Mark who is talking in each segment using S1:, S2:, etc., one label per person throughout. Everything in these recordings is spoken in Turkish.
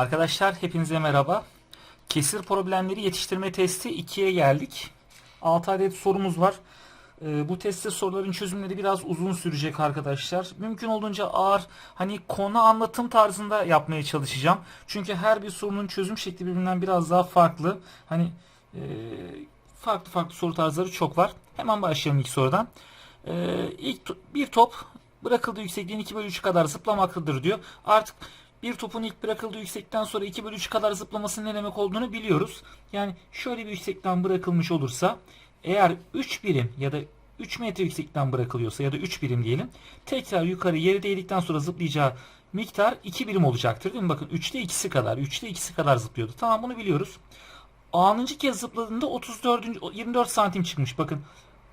S1: Arkadaşlar hepinize merhaba. Kesir problemleri yetiştirme testi 2'ye geldik. 6 adet sorumuz var. Ee, bu testte soruların çözümleri biraz uzun sürecek arkadaşlar. Mümkün olduğunca ağır hani konu anlatım tarzında yapmaya çalışacağım. Çünkü her bir sorunun çözüm şekli birbirinden biraz daha farklı. Hani e, farklı farklı soru tarzları çok var. Hemen başlayalım ilk sorudan. Ee, ilk bir top bırakıldığı yüksekliğin 2 bölü 3 kadar zıplamaktadır diyor. Artık bir topun ilk bırakıldığı yüksekten sonra 2 bölü 3 kadar zıplamasının ne demek olduğunu biliyoruz. Yani şöyle bir yüksekten bırakılmış olursa eğer 3 birim ya da 3 metre yüksekten bırakılıyorsa ya da 3 birim diyelim. Tekrar yukarı yere değdikten sonra zıplayacağı miktar 2 birim olacaktır değil mi? Bakın 3'te 2'si kadar. 3'te 2'si kadar zıplıyordu. Tamam bunu biliyoruz. A'nıncı kez zıpladığında 34. 24 santim çıkmış. Bakın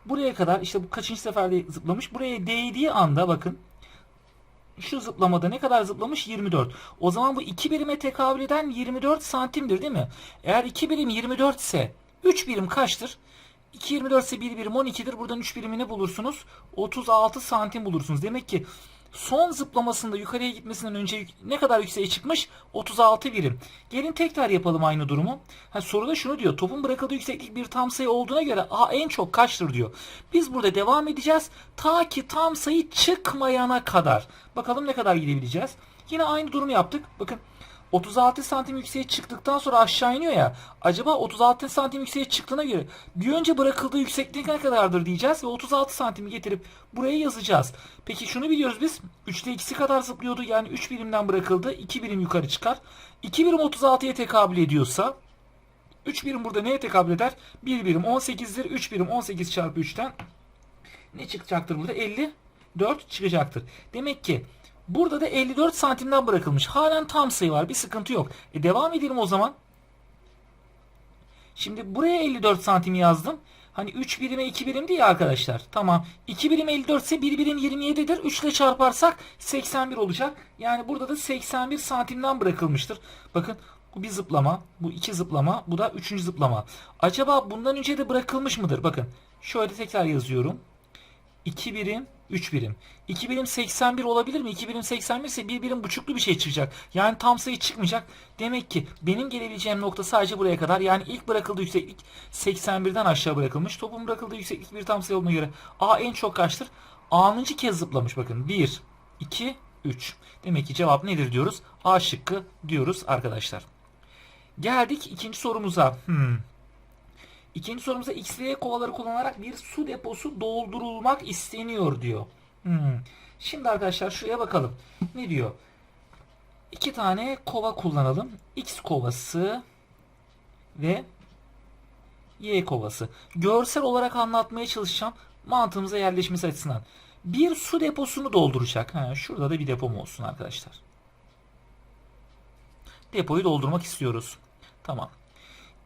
S1: buraya kadar işte bu kaçıncı seferde zıplamış. Buraya değdiği anda bakın şu zıplamada ne kadar zıplamış? 24. O zaman bu 2 birime tekabül eden 24 santimdir değil mi? Eğer 2 birim 24 ise 3 birim kaçtır? 2 24 ise 1 birim 12'dir. Buradan 3 birimini bulursunuz. 36 santim bulursunuz. Demek ki son zıplamasında yukarıya gitmesinden önce ne kadar yükseğe çıkmış? 36 birim. Gelin tekrar yapalım aynı durumu. Ha, soruda şunu diyor. Topun bırakıldığı yükseklik bir tam sayı olduğuna göre A en çok kaçtır diyor. Biz burada devam edeceğiz. Ta ki tam sayı çıkmayana kadar. Bakalım ne kadar gidebileceğiz. Yine aynı durumu yaptık. Bakın 36 santim yükseğe çıktıktan sonra aşağı iniyor ya. Acaba 36 santim yükseğe çıktığına göre bir önce bırakıldığı yükseklik ne kadardır diyeceğiz ve 36 santimi getirip buraya yazacağız. Peki şunu biliyoruz biz. 3'te 2'si kadar zıplıyordu. Yani 3 birimden bırakıldı. 2 birim yukarı çıkar. 2 birim 36'ya tekabül ediyorsa 3 birim burada neye tekabül eder? 1 birim 18'dir. 3 birim 18 çarpı 3'ten ne çıkacaktır burada? 54 çıkacaktır. Demek ki burada da 54 santimden bırakılmış. Halen tam sayı var. Bir sıkıntı yok. E devam edelim o zaman. Şimdi buraya 54 santim yazdım. Hani 3 birime 2 birim değil arkadaşlar. Tamam. 2 birim 54 ise 1 birim 27'dir. 3 ile çarparsak 81 olacak. Yani burada da 81 santimden bırakılmıştır. Bakın bu bir zıplama. Bu iki zıplama. Bu da üçüncü zıplama. Acaba bundan önce de bırakılmış mıdır? Bakın. Şöyle tekrar yazıyorum. 2 birim, 3 birim. 2 birim 81 olabilir mi? 2 birim 81 ise 1 birim buçuklu bir şey çıkacak. Yani tam sayı çıkmayacak. Demek ki benim gelebileceğim nokta sadece buraya kadar. Yani ilk bırakıldığı yükseklik 81'den aşağı bırakılmış. Topun bırakıldığı yükseklik bir tam sayı olduğuna göre A en çok kaçtır? A'nıncı kez zıplamış bakın. 1, 2, 3. Demek ki cevap nedir diyoruz? A şıkkı diyoruz arkadaşlar. Geldik ikinci sorumuza. Hmm. İkinci sorumuzda X ve Y kovaları kullanarak bir su deposu doldurulmak isteniyor diyor. Hmm. Şimdi arkadaşlar şuraya bakalım. Ne diyor? İki tane kova kullanalım. X kovası ve Y kovası. Görsel olarak anlatmaya çalışacağım. Mantığımıza yerleşmesi açısından. Bir su deposunu dolduracak. Ha, şurada da bir depom olsun arkadaşlar. Depoyu doldurmak istiyoruz. Tamam.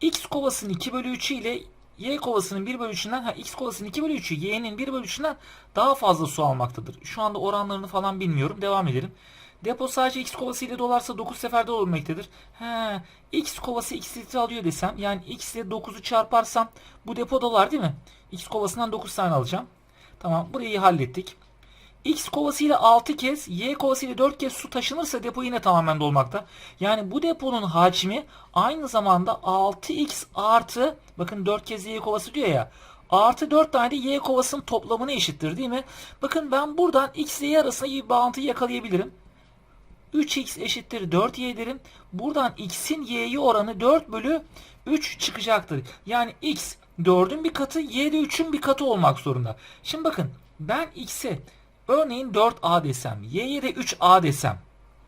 S1: X kovasının 2 bölü 3'ü ile Y kovasının 1 bölü 3'ünden ha, X kovasının 2 bölü 3'ü Y'nin 1 bölü 3'ünden daha fazla su almaktadır. Şu anda oranlarını falan bilmiyorum. Devam edelim. Depo sadece X kovası ile dolarsa 9 seferde olabilmektedir. He, X kovası X litre alıyor desem yani X ile 9'u çarparsam bu depo dolar değil mi? X kovasından 9 tane alacağım. Tamam burayı hallettik. X kovası ile 6 kez, Y kovası ile 4 kez su taşınırsa depo yine tamamen dolmakta. Yani bu deponun hacmi aynı zamanda 6x artı bakın 4 kez Y kovası diyor ya. Artı 4 tane de Y kovasının toplamına eşittir değil mi? Bakın ben buradan X ile Y arasında bir bağıntı yakalayabilirim. 3x eşittir 4y derim. Buradan x'in y'ye oranı 4 bölü 3 çıkacaktır. Yani x 4'ün bir katı y de 3'ün bir katı olmak zorunda. Şimdi bakın ben x'e örneğin 4a desem y'ye de 3a desem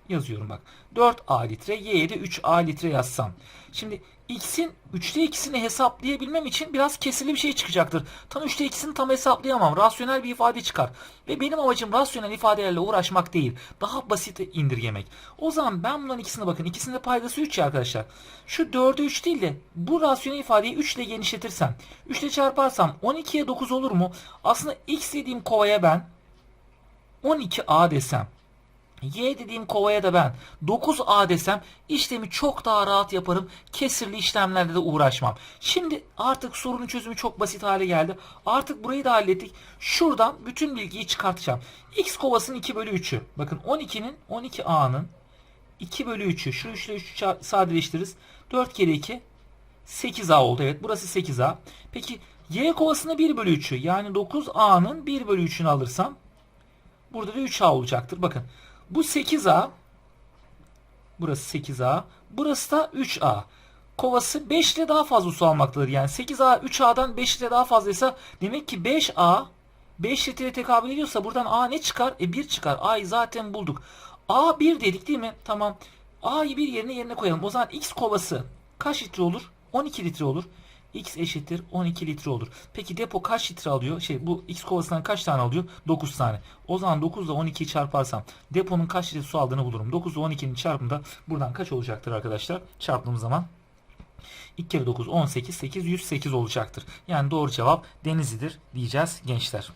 S1: yazıyorum bak. 4a litre y'ye de 3a litre yazsam. Şimdi x'in 3'te 2'sini hesaplayabilmem için biraz kesirli bir şey çıkacaktır. Tam 3'te 2'sini tam hesaplayamam. Rasyonel bir ifade çıkar. Ve benim amacım rasyonel ifadelerle uğraşmak değil. Daha basit indirgemek. O zaman ben bunların ikisine bakın. İkisinin de paydası 3 ya arkadaşlar. Şu 4'e 3 değil de bu rasyonel ifadeyi 3 ile genişletirsem. 3 ile çarparsam 12'ye 9 olur mu? Aslında x dediğim kovaya ben 12a desem. Y dediğim kovaya da ben 9A desem işlemi çok daha rahat yaparım. Kesirli işlemlerde de uğraşmam. Şimdi artık sorunun çözümü çok basit hale geldi. Artık burayı da hallettik. Şuradan bütün bilgiyi çıkartacağım. X kovasının 2 bölü 3'ü. Bakın 12'nin 12A'nın 2 bölü 3'ü. Şu 3 ile 3'ü sadeleştiririz. 4 kere 2 8A oldu. Evet burası 8A. Peki y kovasına 1 bölü 3'ü yani 9A'nın 1 bölü 3'ünü alırsam burada da 3A olacaktır. Bakın bu 8A burası 8A burası da 3A. Kovası 5 ile daha fazla su almaktadır. Yani 8A 3A'dan 5 ile daha fazlaysa demek ki 5A 5 litreye tekabül ediyorsa buradan A ne çıkar? E 1 çıkar. A'yı zaten bulduk. A 1 dedik değil mi? Tamam. A'yı bir yerine yerine koyalım. O zaman X kovası kaç litre olur? 12 litre olur. X eşittir 12 litre olur. Peki depo kaç litre alıyor? Şey bu X kovasından kaç tane alıyor? 9 tane. O zaman 9 ile 12'yi çarparsam deponun kaç litre su aldığını bulurum. 9 ile 12'nin çarpımı da buradan kaç olacaktır arkadaşlar? Çarptığım zaman 2 kere 9 18 8 108 olacaktır. Yani doğru cevap Denizli'dir diyeceğiz gençler.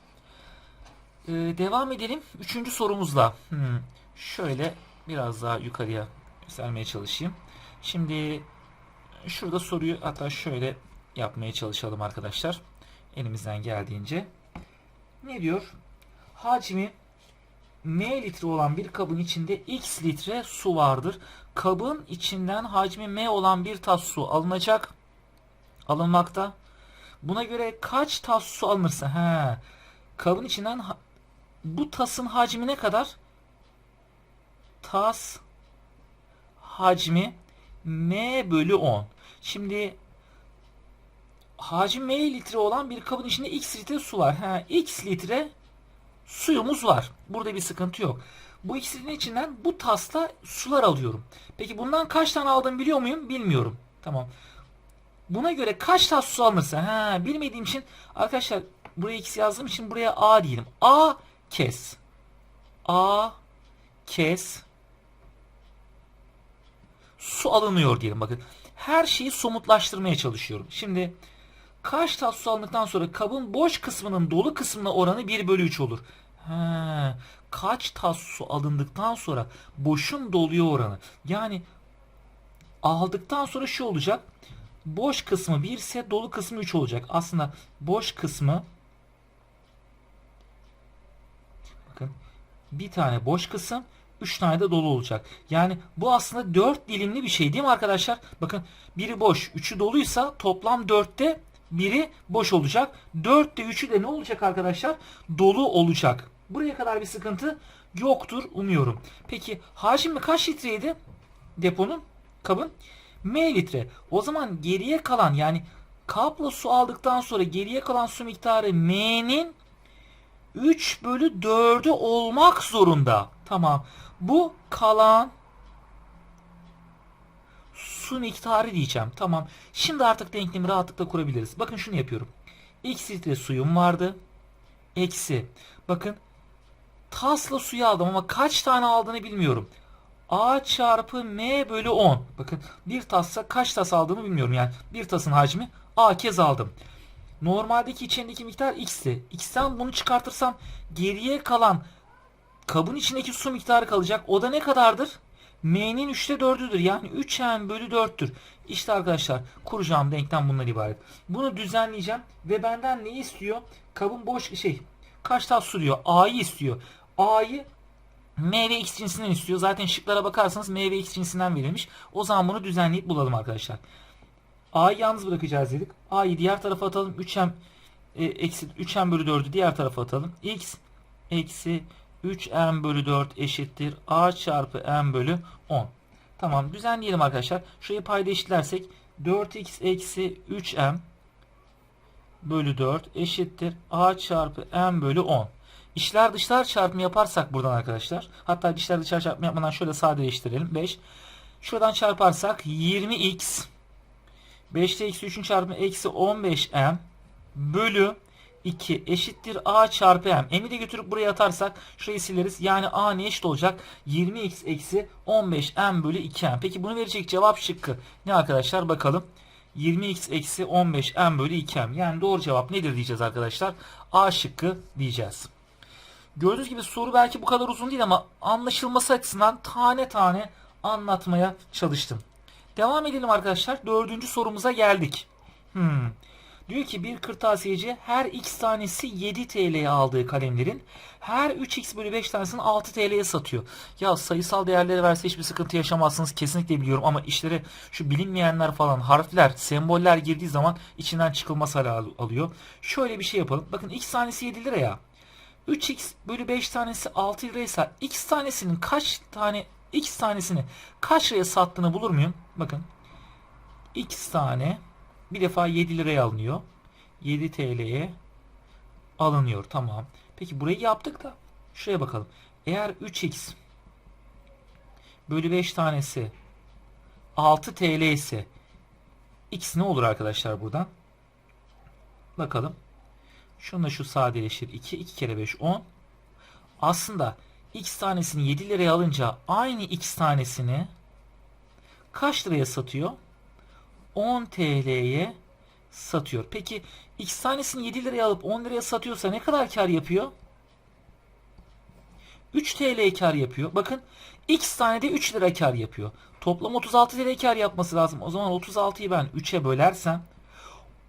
S1: Ee, devam edelim. Üçüncü sorumuzla. Hmm, şöyle biraz daha yukarıya göstermeye çalışayım. Şimdi şurada soruyu hatta şöyle yapmaya çalışalım arkadaşlar. Elimizden geldiğince. Ne diyor? Hacmi M litre olan bir kabın içinde X litre su vardır. Kabın içinden hacmi M olan bir tas su alınacak. Alınmakta. Buna göre kaç tas su alınırsa he, kabın içinden bu tasın hacmi ne kadar? Tas hacmi M bölü 10. Şimdi hacmi M litre olan bir kabın içinde X litre su var. Ha, X litre suyumuz var. Burada bir sıkıntı yok. Bu ikisinin içinden bu tasla sular alıyorum. Peki bundan kaç tane aldım biliyor muyum? Bilmiyorum. Tamam. Buna göre kaç tas su alınırsa ha bilmediğim için arkadaşlar buraya x yazdığım için buraya a diyelim. A kes. A kes su alınıyor diyelim bakın. Her şeyi somutlaştırmaya çalışıyorum. Şimdi kaç tas su alındıktan sonra kabın boş kısmının dolu kısmına oranı 1 bölü 3 olur. Ha, kaç tas su alındıktan sonra boşun doluya oranı. Yani aldıktan sonra şu olacak. Boş kısmı 1 ise dolu kısmı 3 olacak. Aslında boş kısmı bakın bir tane boş kısım 3 tane de dolu olacak. Yani bu aslında 4 dilimli bir şey değil mi arkadaşlar? Bakın biri boş 3'ü doluysa toplam 4'te biri boş olacak. 4'te 3'ü de ne olacak arkadaşlar? Dolu olacak. Buraya kadar bir sıkıntı yoktur umuyorum. Peki hacmi kaç litreydi deponun kabın? M litre. O zaman geriye kalan yani kapla su aldıktan sonra geriye kalan su miktarı M'nin 3 bölü 4'ü olmak zorunda. Tamam. Bu kalan su miktarı diyeceğim. Tamam. Şimdi artık denklemi rahatlıkla kurabiliriz. Bakın şunu yapıyorum. X litre suyum vardı. Eksi. Bakın tasla suyu aldım ama kaç tane aldığını bilmiyorum. A çarpı M bölü 10. Bakın bir tassa kaç tas aldığımı bilmiyorum. Yani bir tasın hacmi A kez aldım. Normaldeki içindeki miktar X'ti. X'ten bunu çıkartırsam geriye kalan kabın içindeki su miktarı kalacak. O da ne kadardır? M'nin 3'te 4'üdür. Yani 3M bölü 4'tür. İşte arkadaşlar kuracağım denklem bundan ibaret. Bunu düzenleyeceğim ve benden ne istiyor? Kabın boş şey kaç tas su diyor? A'yı istiyor. A'yı M ve X cinsinden istiyor. Zaten şıklara bakarsanız M ve X cinsinden verilmiş. O zaman bunu düzenleyip bulalım arkadaşlar. A'yı yalnız bırakacağız dedik. A'yı diğer tarafa atalım. 3M e, eksi 3M bölü 4'ü diğer tarafa atalım. X eksi 3M bölü 4 eşittir. A çarpı M bölü 10. Tamam düzenleyelim arkadaşlar. Şurayı payda eşitlersek 4x eksi 3M bölü 4 eşittir. A çarpı M bölü 10. İşler dışlar çarpımı yaparsak buradan arkadaşlar. Hatta dışlar dışlar çarpımı yapmadan şöyle sadeleştirelim. 5. Şuradan çarparsak 20x 5'te eksi 3'ün çarpımı eksi 15m bölü 2 eşittir a çarpı m. M'i de götürüp buraya atarsak şurayı sileriz. Yani a ne eşit olacak? 20x eksi 15m bölü 2m. Peki bunu verecek cevap şıkkı. Ne arkadaşlar bakalım. 20x eksi 15m bölü 2m. Yani doğru cevap nedir diyeceğiz arkadaşlar. A şıkkı diyeceğiz. Gördüğünüz gibi soru belki bu kadar uzun değil ama anlaşılması açısından tane tane anlatmaya çalıştım. Devam edelim arkadaşlar. Dördüncü sorumuza geldik. Hmm. Diyor ki bir kırtasiyeci her x tanesi 7 TL'ye aldığı kalemlerin her 3x bölü 5 tanesini 6 TL'ye satıyor. Ya sayısal değerleri verse hiçbir sıkıntı yaşamazsınız kesinlikle biliyorum ama işlere şu bilinmeyenler falan harfler, semboller girdiği zaman içinden çıkılmaz hale al- alıyor. Şöyle bir şey yapalım. Bakın x tanesi 7 lira ya. 3x bölü 5 tanesi 6 liraysa x tanesinin kaç tane x tanesini kaç liraya sattığını bulur muyum? Bakın x tane bir defa 7 liraya alınıyor. 7 TL'ye alınıyor. Tamam. Peki burayı yaptık da şuraya bakalım. Eğer 3x bölü 5 tanesi 6 TL ise x ne olur arkadaşlar buradan? Bakalım. Şununla şu sadeleşir. 2. 2 kere 5 10. Aslında x tanesini 7 liraya alınca aynı x tanesini kaç liraya satıyor? 10 TL'ye satıyor. Peki x tanesini 7 liraya alıp 10 liraya satıyorsa ne kadar kar yapıyor? 3 TL kar yapıyor. Bakın x tane de 3 lira kar yapıyor. Toplam 36 TL kar yapması lazım. O zaman 36'yı ben 3'e bölersem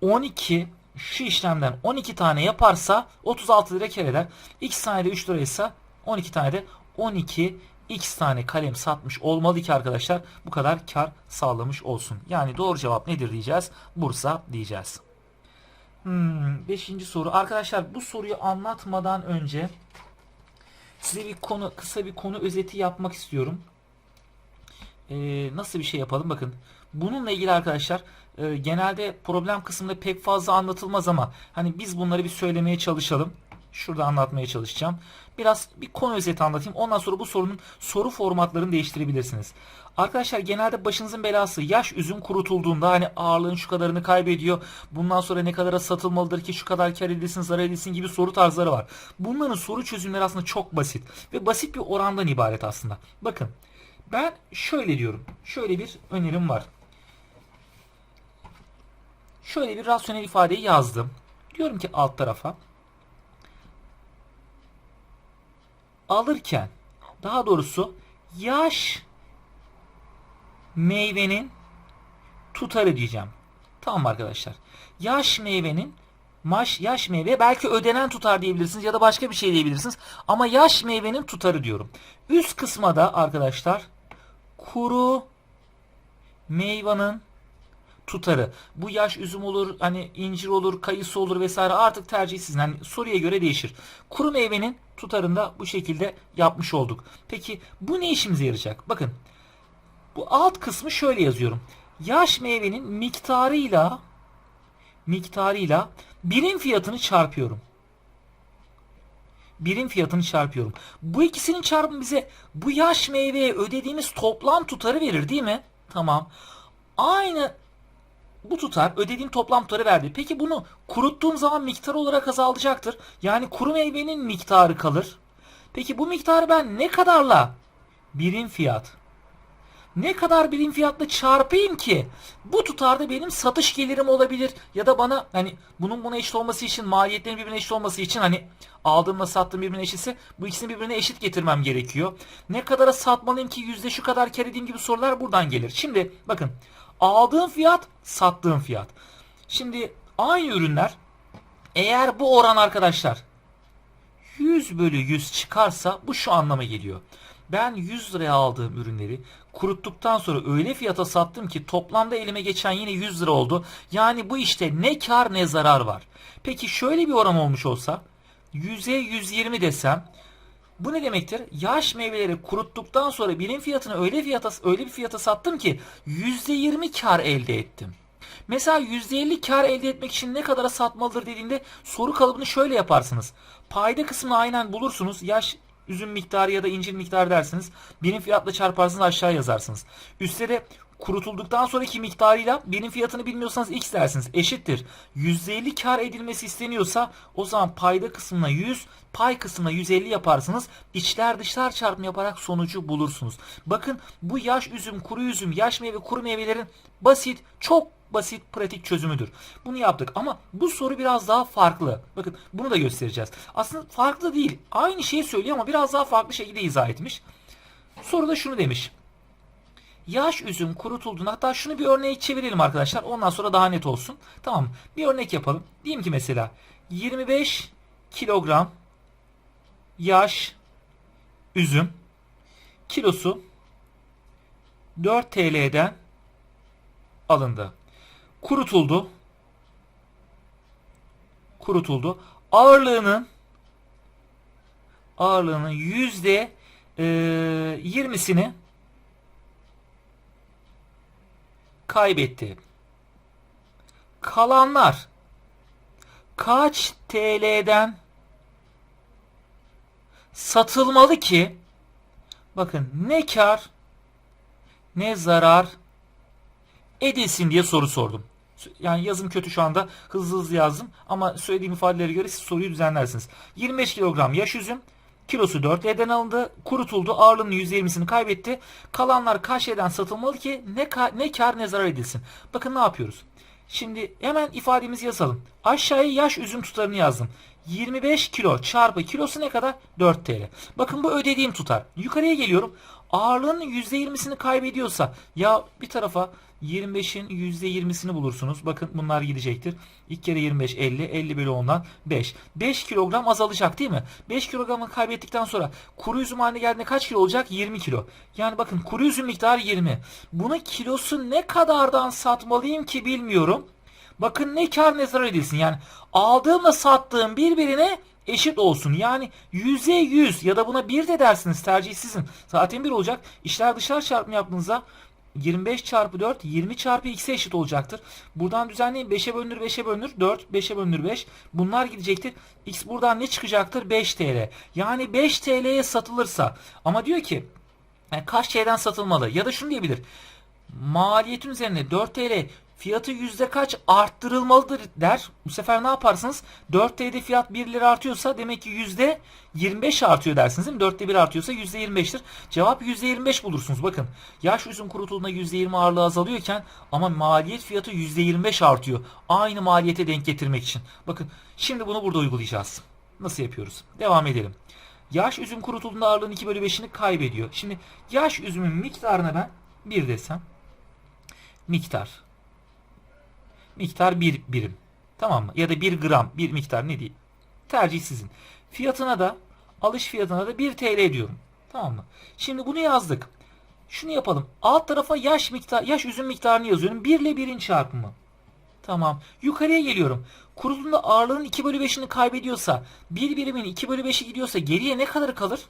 S1: 12 şu işlemden 12 tane yaparsa 36 lira kar eder. X tane de 3 liraysa 12 tane de 12 X tane kalem satmış olmalı ki arkadaşlar bu kadar kar sağlamış olsun. Yani doğru cevap nedir diyeceğiz? Bursa diyeceğiz. Hmm, beşinci soru. Arkadaşlar bu soruyu anlatmadan önce size bir konu kısa bir konu özeti yapmak istiyorum. Ee, nasıl bir şey yapalım? Bakın bununla ilgili arkadaşlar e, genelde problem kısmında pek fazla anlatılmaz ama hani biz bunları bir söylemeye çalışalım. Şurada anlatmaya çalışacağım. Biraz bir konu özeti anlatayım. Ondan sonra bu sorunun soru formatlarını değiştirebilirsiniz. Arkadaşlar genelde başınızın belası yaş üzüm kurutulduğunda hani ağırlığın şu kadarını kaybediyor. Bundan sonra ne kadara satılmalıdır ki şu kadar kar edilsin zarar edilsin gibi soru tarzları var. Bunların soru çözümleri aslında çok basit. Ve basit bir orandan ibaret aslında. Bakın ben şöyle diyorum. Şöyle bir önerim var. Şöyle bir rasyonel ifadeyi yazdım. Diyorum ki alt tarafa alırken daha doğrusu yaş meyvenin tutarı diyeceğim. Tamam arkadaşlar. Yaş meyvenin maş yaş meyve belki ödenen tutar diyebilirsiniz ya da başka bir şey diyebilirsiniz. Ama yaş meyvenin tutarı diyorum. Üst kısma da arkadaşlar kuru meyvanın tutarı. Bu yaş üzüm olur, hani incir olur, kayısı olur vesaire artık tercih sizin. Hani soruya göre değişir. Kuru meyvenin tutarında bu şekilde yapmış olduk. Peki bu ne işimize yarayacak? Bakın bu alt kısmı şöyle yazıyorum. Yaş meyvenin miktarıyla miktarıyla birim fiyatını çarpıyorum. Birim fiyatını çarpıyorum. Bu ikisinin çarpımı bize bu yaş meyveye ödediğimiz toplam tutarı verir değil mi? Tamam. Aynı bu tutar ödediğim toplam tutarı verdi. Peki bunu kuruttuğum zaman miktar olarak azalacaktır. Yani kuru meyvenin miktarı kalır. Peki bu miktarı ben ne kadarla? Birim fiyat. Ne kadar birim fiyatla çarpayım ki bu tutarda benim satış gelirim olabilir ya da bana hani bunun buna eşit olması için maliyetlerin birbirine eşit olması için hani aldığımla sattığım birbirine eşitse bu ikisini birbirine eşit getirmem gerekiyor. Ne kadara satmalıyım ki yüzde şu kadar kar edeyim gibi sorular buradan gelir. Şimdi bakın aldığım fiyat sattığım fiyat. Şimdi aynı ürünler eğer bu oran arkadaşlar 100 bölü 100 çıkarsa bu şu anlama geliyor. Ben 100 liraya aldığım ürünleri kuruttuktan sonra öyle fiyata sattım ki toplamda elime geçen yine 100 lira oldu. Yani bu işte ne kar ne zarar var. Peki şöyle bir oran olmuş olsa 100'e 120 desem bu ne demektir? Yaş meyveleri kuruttuktan sonra birim fiyatını öyle fiyata öyle bir fiyata sattım ki %20 kar elde ettim. Mesela %50 kar elde etmek için ne kadara satmalıdır dediğinde soru kalıbını şöyle yaparsınız. Payda kısmını aynen bulursunuz. Yaş üzüm miktarı ya da incir miktarı dersiniz. Birim fiyatla çarparsınız aşağı yazarsınız. Üstte de kurutulduktan sonraki miktarıyla birim fiyatını bilmiyorsanız x dersiniz. Eşittir. %50 kar edilmesi isteniyorsa o zaman payda kısmına 100, pay kısmına 150 yaparsınız. İçler dışlar çarpımı yaparak sonucu bulursunuz. Bakın bu yaş üzüm, kuru üzüm, yaş meyve, kuru meyvelerin basit, çok basit pratik çözümüdür. Bunu yaptık ama bu soru biraz daha farklı. Bakın bunu da göstereceğiz. Aslında farklı değil. Aynı şeyi söylüyor ama biraz daha farklı şekilde izah etmiş. Soruda şunu demiş. Yaş üzüm kurutulduğunda hatta şunu bir örneğe çevirelim arkadaşlar. Ondan sonra daha net olsun. Tamam? Bir örnek yapalım. Diyeyim ki mesela 25 kilogram yaş üzüm kilosu 4 TL'den alındı. Kurutuldu. Kurutuldu. Ağırlığının ağırlığının yüzde e, 20'sini kaybetti. Kalanlar kaç TL'den satılmalı ki bakın ne kar ne zarar edilsin diye soru sordum. Yani yazım kötü şu anda. Hızlı hızlı yazdım. Ama söylediğim ifadelere göre siz soruyu düzenlersiniz. 25 kilogram yaş üzüm. Kilosu 4 L'den alındı. Kurutuldu. Ağırlığının %20'sini kaybetti. Kalanlar kaç L'den satılmalı ki ne, ka- ne kar ne zarar edilsin. Bakın ne yapıyoruz. Şimdi hemen ifademizi yazalım. Aşağıya yaş üzüm tutarını yazdım. 25 kilo çarpı kilosu ne kadar? 4 TL. Bakın bu ödediğim tutar. Yukarıya geliyorum. Ağırlığının %20'sini kaybediyorsa ya bir tarafa 25'in %20'sini bulursunuz. Bakın bunlar gidecektir. İlk kere 25 50 50 bölü 10'dan 5. 5 kilogram azalacak değil mi? 5 kilogramı kaybettikten sonra kuru üzüm haline geldiğinde kaç kilo olacak? 20 kilo. Yani bakın kuru üzüm miktarı 20. Bunu kilosu ne kadardan satmalıyım ki bilmiyorum. Bakın ne kar ne zarar edilsin. Yani aldığımla sattığım birbirine eşit olsun. Yani yüze yüz ya da buna bir de dersiniz tercih sizin. Zaten bir olacak. İşler dışlar çarpımı yaptığınızda 25 çarpı 4 20 çarpı x'e eşit olacaktır. Buradan düzenleyin 5'e bölünür 5'e bölünür 4 5'e bölünür 5. Bunlar gidecektir. X buradan ne çıkacaktır? 5 TL. Yani 5 TL'ye satılırsa ama diyor ki yani kaç TL'den satılmalı? Ya da şunu diyebilir. Maliyetin üzerine 4 TL fiyatı yüzde kaç arttırılmalıdır der. Bu sefer ne yaparsınız? 4 TL'de fiyat 1 lira artıyorsa demek ki yüzde 25 artıyor dersiniz değil mi? 4'te 1 artıyorsa yüzde 25'tir. Cevap yüzde 25 bulursunuz. Bakın yaş üzüm kurutulduğunda yüzde 20 ağırlığı azalıyorken ama maliyet fiyatı yüzde 25 artıyor. Aynı maliyete denk getirmek için. Bakın şimdi bunu burada uygulayacağız. Nasıl yapıyoruz? Devam edelim. Yaş üzüm kurutulduğunda ağırlığın 2 bölü 5'ini kaybediyor. Şimdi yaş üzümün miktarına ben 1 desem miktar miktar bir birim. Tamam mı? Ya da bir gram bir miktar ne diyeyim. Tercih sizin. Fiyatına da alış fiyatına da 1 TL diyorum. Tamam mı? Şimdi bunu yazdık. Şunu yapalım. Alt tarafa yaş miktar yaş üzüm miktarını yazıyorum. 1 ile 1'in çarpımı. Tamam. Yukarıya geliyorum. Kurulduğunda ağırlığın 2 bölü 5'ini kaybediyorsa 1 birimin 2 bölü 5'i gidiyorsa geriye ne kadar kalır?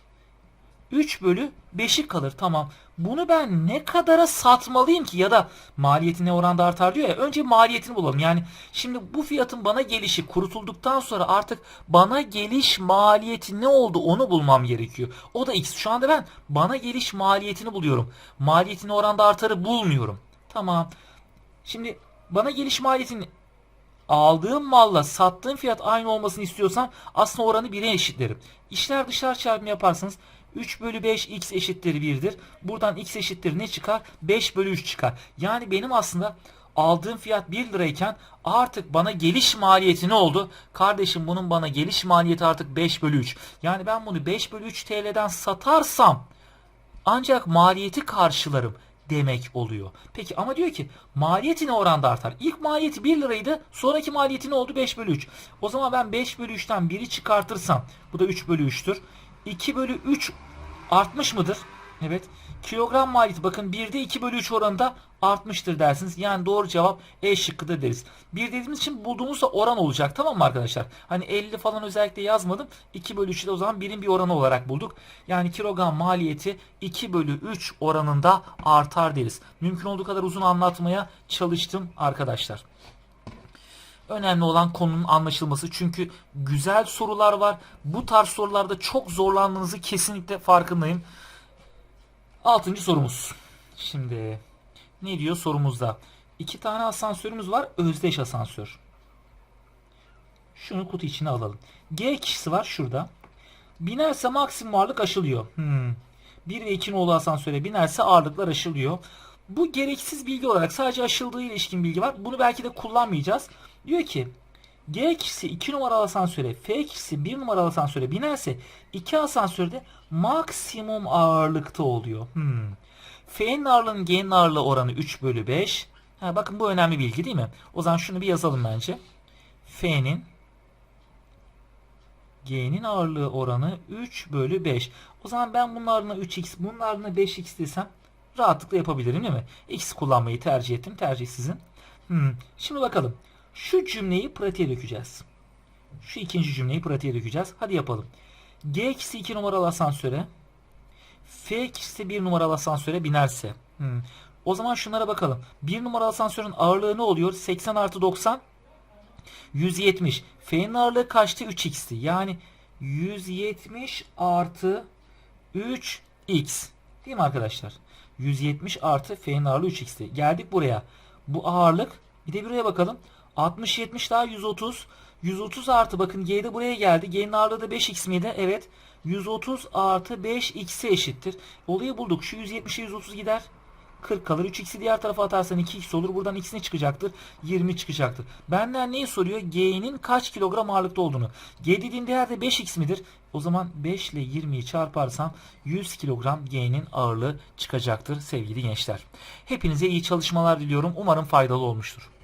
S1: 3 bölü 5'i kalır. Tamam. Bunu ben ne kadara satmalıyım ki ya da maliyeti ne oranda artar diyor ya. Önce maliyetini bulalım. Yani şimdi bu fiyatın bana gelişi kurutulduktan sonra artık bana geliş maliyeti ne oldu onu bulmam gerekiyor. O da x. Şu anda ben bana geliş maliyetini buluyorum. Maliyetini oranda artarı bulmuyorum. Tamam. Şimdi bana geliş maliyetini aldığım malla sattığım fiyat aynı olmasını istiyorsam aslında oranı 1'e eşitlerim. İşler dışlar çarpımı yaparsanız 3 bölü 5 x eşittir 1'dir. Buradan x eşittir ne çıkar? 5 bölü 3 çıkar. Yani benim aslında aldığım fiyat 1 lirayken artık bana geliş maliyeti ne oldu? Kardeşim bunun bana geliş maliyeti artık 5 bölü 3. Yani ben bunu 5 bölü 3 TL'den satarsam ancak maliyeti karşılarım demek oluyor. Peki ama diyor ki maliyeti ne oranda artar? İlk maliyeti 1 liraydı. Sonraki maliyeti ne oldu? 5 bölü 3. O zaman ben 5 bölü 3'ten 1'i çıkartırsam bu da 3 bölü 3'tür. 2 bölü 3 artmış mıdır? Evet. Kilogram maliyeti bakın 1'de 2 bölü 3 oranında artmıştır dersiniz. Yani doğru cevap E şıkkıdır deriz. Bir dediğimiz için bulduğumuz da oran olacak tamam mı arkadaşlar? Hani 50 falan özellikle yazmadım. 2 bölü 3'ü de o zaman birin bir oranı olarak bulduk. Yani kilogram maliyeti 2 bölü 3 oranında artar deriz. Mümkün olduğu kadar uzun anlatmaya çalıştım arkadaşlar. Önemli olan konunun anlaşılması. Çünkü güzel sorular var. Bu tarz sorularda çok zorlandığınızı kesinlikle farkındayım. Altıncı sorumuz. Şimdi ne diyor sorumuzda? İki tane asansörümüz var. Özdeş asansör. Şunu kutu içine alalım. G kişisi var şurada. Binerse maksimum ağırlık aşılıyor. Hmm. 1 ve 2 nolu asansöre binerse ağırlıklar aşılıyor. Bu gereksiz bilgi olarak sadece aşıldığı ilişkin bilgi var. Bunu belki de kullanmayacağız. Diyor ki G kişisi 2 numaralı asansöre, F kişisi 1 numaralı asansöre binerse iki asansörde maksimum ağırlıkta oluyor. Hmm. F'nin ağırlığının G'nin ağırlığı oranı 3 bölü 5. Ha, bakın bu önemli bilgi değil mi? O zaman şunu bir yazalım bence. F'nin G'nin ağırlığı oranı 3 bölü 5. O zaman ben bunun ağırlığına 3x, bunun ağırlığına 5x desem rahatlıkla yapabilirim değil mi? X kullanmayı tercih ettim. Tercih sizin. Hmm. Şimdi bakalım. Şu cümleyi pratiğe dökeceğiz. Şu ikinci cümleyi pratiğe dökeceğiz. Hadi yapalım. G kişisi 2 numaralı asansöre, F kişisi 1 numaralı asansöre binerse. Hmm. O zaman şunlara bakalım. 1 numaralı asansörün ağırlığı ne oluyor? 80 artı 90 170. F'nin ağırlığı kaçtı? 3x'ti. Yani 170 artı 3x. Değil mi arkadaşlar? 170 artı F'nin ağırlığı 3x'ti. Geldik buraya. Bu ağırlık. Bir de buraya bakalım. 60 70 daha 130. 130 artı bakın G de buraya geldi. G'nin ağırlığı da 5x miydi? Evet. 130 artı 5x'e eşittir. Olayı bulduk. Şu 170'e 130 gider. 40 kalır. 3x'i diğer tarafa atarsan 2x olur. Buradan x ne çıkacaktır? 20 çıkacaktır. Benden neyi soruyor? G'nin kaç kilogram ağırlıkta olduğunu. G dediğin değer de 5x midir? O zaman 5 ile 20'yi çarparsam 100 kilogram G'nin ağırlığı çıkacaktır sevgili gençler. Hepinize iyi çalışmalar diliyorum. Umarım faydalı olmuştur.